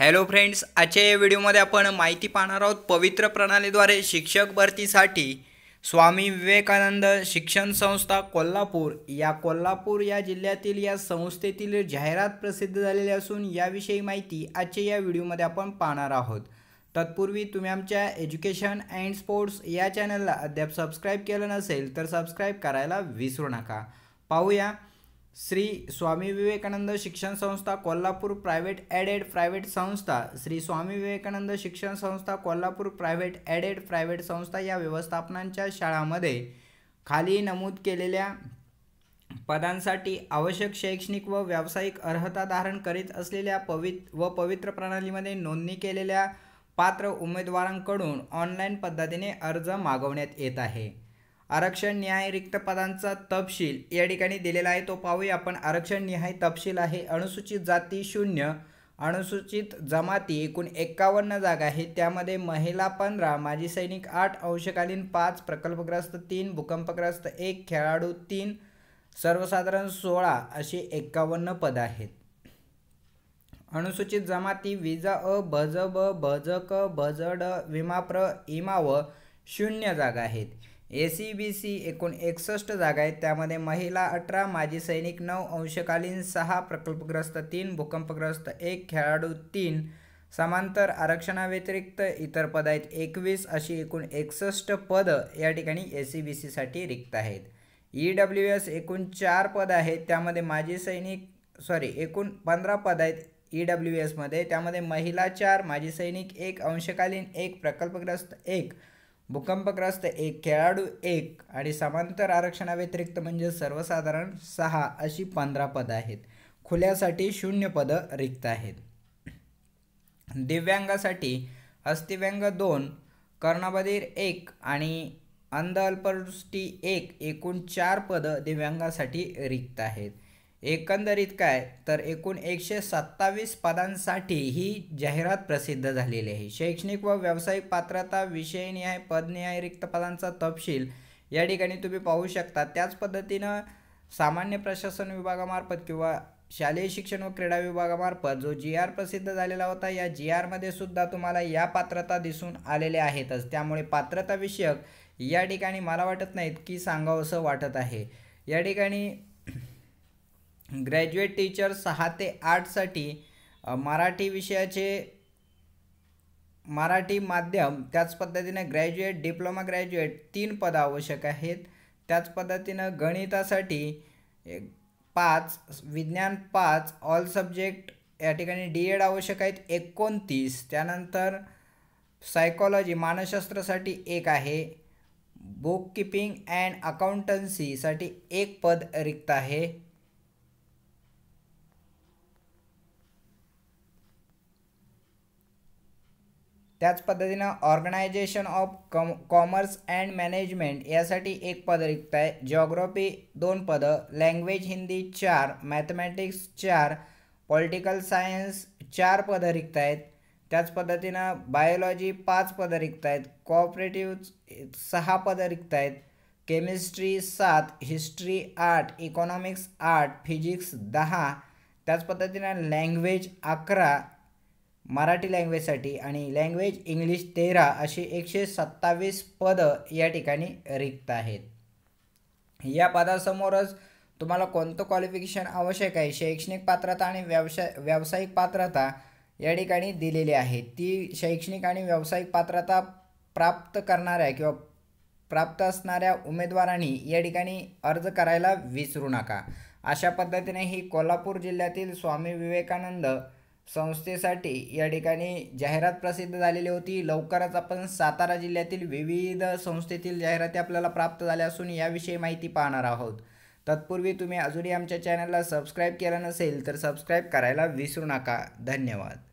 Hello friends आजच्या या व्हिडिओमध्ये आपण माहिती पाहणार आहोत पवित्र प्रणालीद्वारे शिक्षक भरतीसाठी स्वामी विवेकानंद शिक्षण संस्था कोल्हापूर. या कोल्हापूर या जिल्ह्यातील या संस्थेतील जाहिरात प्रसिद्ध झालेली असून याविषयी माहिती आजच्या या व्हिडिओमध्ये आपण पाहणार आहोत. तत्पूर्वी तुम्ही आमच्या एज्युकेशन अँड स्पोर्ट्स या चॅनलला अद्याप सबस्क्राईब केलं नसेल तर सबस्क्राईब करायला विसरू नका. पाहूया. श्री स्वामी विवेकानंद शिक्षण संस्था कोल्हापूर प्रायव्हेट ॲडेड प्रायव्हेट संस्था श्री स्वामी विवेकानंद शिक्षण संस्था कोल्हापूर प्रायव्हेट ॲडेड प्रायव्हेट संस्था या व्यवस्थापनांच्या शाळामध्ये खाली नमूद केलेल्या पदांसाठी आवश्यक शैक्षणिक व व्यावसायिक अर्हता धारण करीत असलेल्या पवित व पवित्र प्रणालीमध्ये नोंदणी केलेल्या पात्र उमेदवारांकडून ऑनलाईन पद्धतीने अर्ज मागवण्यात येत आहे. आरक्षण न्याय रिक्त पदांचा तपशील या ठिकाणी दिलेला आहे. तो पाहूया आपण. आरक्षण न्याय तपशील आहे. अनुसूचित जाती शून्य अनुसूचित जमाती एकूण एक्कावन्न जागा आहेत त्यामध्ये महिला पंधरा माजी सैनिक आठ अंशकालीन पाच प्रकल्पग्रस्त तीन भूकंपग्रस्त एक खेळाडू तीन सर्वसाधारण सोळा अशी एक्कावन्न पद आहेत. अनुसूचित जमाती विजा अ भज ब भज क भज ड विमाप्र इमा व शून्य जागा आहेत. ए सी बी सी एकूण एकसष्ट जागा आहेत. त्यामध्ये महिला अठरा माजी सैनिक नऊ अंशकालीन सहा प्रकल्पग्रस्त तीन भूकंपग्रस्त एक खेळाडू तीन समांतर आरक्षणाव्यतिरिक्त इतर पद आहेत. एकवीस अशी एकूण एकसष्ट पदं या ठिकाणी ए सी बी सीसाठी रिक्त आहेत. ई डब्ल्यू एस एकूण चार पद आहेत. त्यामध्ये माजी सैनिक सॉरी एकूण पंधरा पद आहेत ई डब्ल्यू एसमध्ये त्यामध्ये महिला चार माजी सैनिक एक अंशकालीन एक प्रकल्पग्रस्त एक भूकंपग्रस्त एक खेळाडू एक आणि समांतर आरक्षणाव्यतिरिक्त म्हणजे सर्वसाधारण सहा अशी पंधरा पदं आहेत. खुल्यासाठी शून्य पदं रिक्त आहेत. दिव्यांगासाठी अस्थिव्यंग दोन कर्णबधीर एक आणि अंध अल्पदृष्टी एक एकूण चार पदं दिव्यांगासाठी रिक्त आहेत. एकंदरीत काय? तर एकूण एकशे सत्तावीस पदांसाठी ही जाहिरात प्रसिद्ध झालेली आहे. शैक्षणिक व व्यावसायिक पात्रता विषयनिहाय पदनिहाय रिक्त पदांचा तपशील या ठिकाणी तुम्ही पाहू शकता. त्याच पद्धतीनं सामान्य प्रशासन विभागामार्फत किंवा शालेय शिक्षण व क्रीडा विभागामार्फत जो जी आर प्रसिद्ध झालेला होता या जी आरमध्ये सुद्धा तुम्हाला या पात्रता दिसून आलेल्या आहेतच. त्यामुळे पात्रता विषयक या ठिकाणी मला वाटत नाहीत की सांगावंसं वाटत आहे. या ठिकाणी ग्रॅज्युएट टीचर सहा ते आठसाठी मराठी विषयाचे मराठी माध्यम त्याच पद्धतीने ग्रॅज्युएट डिप्लोमा ग्रॅज्युएट तीन पदं आवश्यक आहेत. त्याच पद्धतीनं गणितासाठी पाच विज्ञान पाच ऑल सब्जेक्ट या ठिकाणी डी एड आवश्यक आहेत एकोणतीस. त्यानंतर सायकॉलॉजी मानसशास्त्रासाठी एक आहे. बुक किपिंग अँड अकाउंटन्सीसाठी एक पद रिक्त आहे. त्याच पद्धतीनं organisation of com commerce and management यासाठी एक पद रिक्त आहे. जॉग्रॉफी दोन पदं लँग्वेज हिंदी चार मॅथमॅटिक्स चार पॉलिटिकल सायन्स चार पदं रिक्त आहेत. त्याच पद्धतीनं बायोलॉजी पाच पदं रिक्त आहेत. कोऑपरेटिव्ह सहा पदं रिक्त आहेत. केमिस्ट्री सात हिस्ट्री आठ इकॉनॉमिक्स आठ फिजिक्स दहा. त्याच पद्धतीनं लँग्वेज अकरा मराठी लँग्वेजसाठी आणि लँग्वेज इंग्लिश तेरा अशी एकशे सत्तावीस पदं या ठिकाणी रिक्त आहेत. या पदासमोरच तुम्हाला कोणतं क्वालिफिकेशन आवश्यक आहे? शैक्षणिक पात्रता आणि व्यवसाय व्यावसायिक पात्रता या ठिकाणी दिलेली आहे. ती शैक्षणिक आणि व्यावसायिक पात्रता प्राप्त करणाऱ्या किंवा प्राप्त असणाऱ्या उमेदवारांनी या ठिकाणी अर्ज करायला विसरू नका. अशा पद्धतीने ही कोल्हापूर जिल्ह्यातील स्वामी विवेकानंद संस्थेसाठी या ठिकाणी जाहिरात प्रसिद्ध झालेली होती. लवकरच आपण सातारा जिल्ह्यातील विविध संस्थेतील जाहिराती आपल्याला प्राप्त झाल्या असून याविषयी माहिती पाहणार आहोत. तत्पूर्वी तुम्ही अजूनही आमच्या चॅनलला सबस्क्राईब केलं नसेल तर सबस्क्राईब करायला विसरू नका. धन्यवाद.